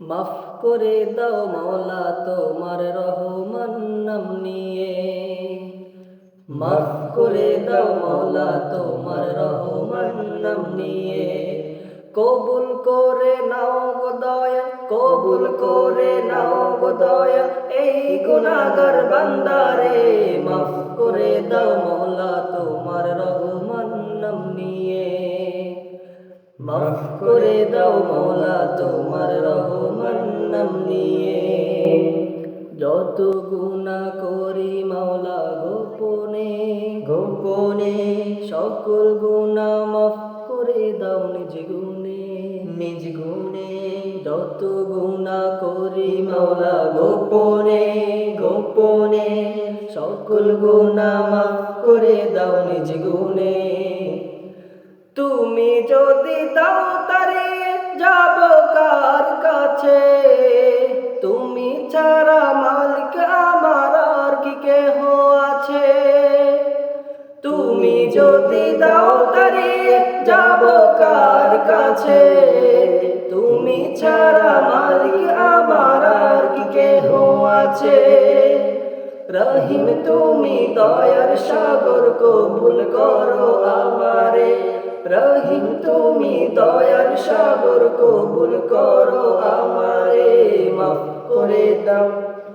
মাফ করে দাও মৌলা তোমার রহমান নাম নিয়ে। মাফ করে দাও মৌলা তোমার রহমান নাম নিয়ে। কবুল করে নাও গো দয়া কবুল করে নাও গো দয়া এই গুনাহগার বান্দারে মাফ করে দাও মৌলা মাফ করে দাও মৌলা তোমার রহমান নাম নিয়ে। যত গুণা করি মাওলা গোপনে গোপনে। সকল গুণা মাফ করে দাও নিজ গুণে। নিজ গুণে। যত গুণা করি মাওলা গোপনে গোপনে। সকল গুণা মাফ করে দাও নিজ গুণে। তুমি যদি দাও তারে, যাব কার কাছে? তুমি ছাড়া মালিক আমার আর কি কেহ আছে? তুমি যদি দাও তারে, যাব কার কাছে? তুমি ছাড়া মালিক আমার আর কি কেহ আছে? রহিম তুমি দয়ার সাগর কবুল করো আমারে। রহিম তুমি দয়ার সাগর কবুল করো আমারে। মাফ করে দাও,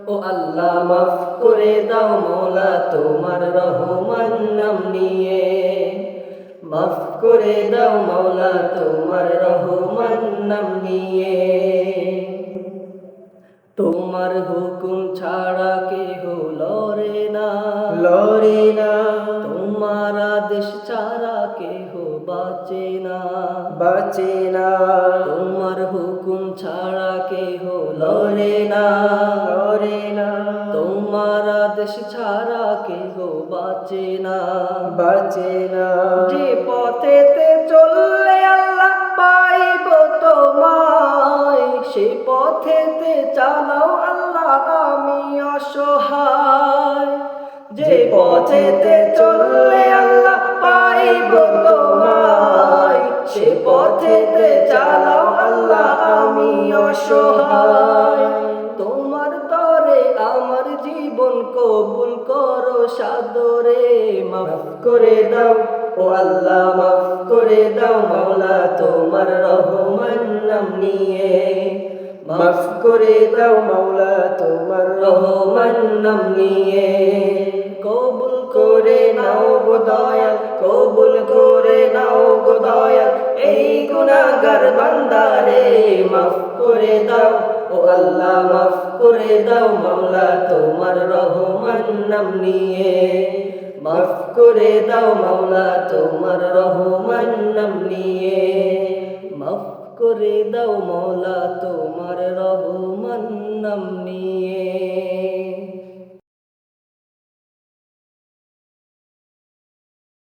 ও আল্লাহ, মাফ করে দাও মৌলা তোমার রহমান নাম নিয়ে। মাফ করে দাও মৌলা তোমার রহমান নাম নিয়ে। তোমার হুকুম ছাড়া কেহ লরে না। লরে না। তোমার আদেশ ছাড়া কেহ বাঁচে না। বাঁচে না। তোমার হুকুম ছাড়া কেহ লরে না। লরে না। তোমার আদেশ ছাড়া কেহ বাঁচে না। বাঁচে না। যে পথেতে চললে সে পথেতে চালাও আল্লাহ আমি অসহায়। যে পথেতে চললে আল্লাহ পাইব তোমায় সে পথেতে চালাও আল্লাহ আমি অসহায়। তোমার তরে আমার জীবন কবুল করো সাদরে মাফ করে দাও। ও আল্লাহ মাফ করে দাও মাওলা, তোমার রহমান নাম নিয়ে। মাফ করে দাও মাওলা, তোমার রহমান নাম নিয়ে। কবুল করে নাও গো দয়াল, কবুল করে নাও গো দয়াল। এই গুনাহগার বান্দারে মাফ করে দাও। ও আল্লাহ মাফ করে দাও মাওলা, তোমার রহমান নাম নিয়ে। মাফ করে দাও মাওলা, তোমার রহমান নাম নিয়ে। মাফ করে দাও মাওলা, তোমার রহমান নাম নিয়ে।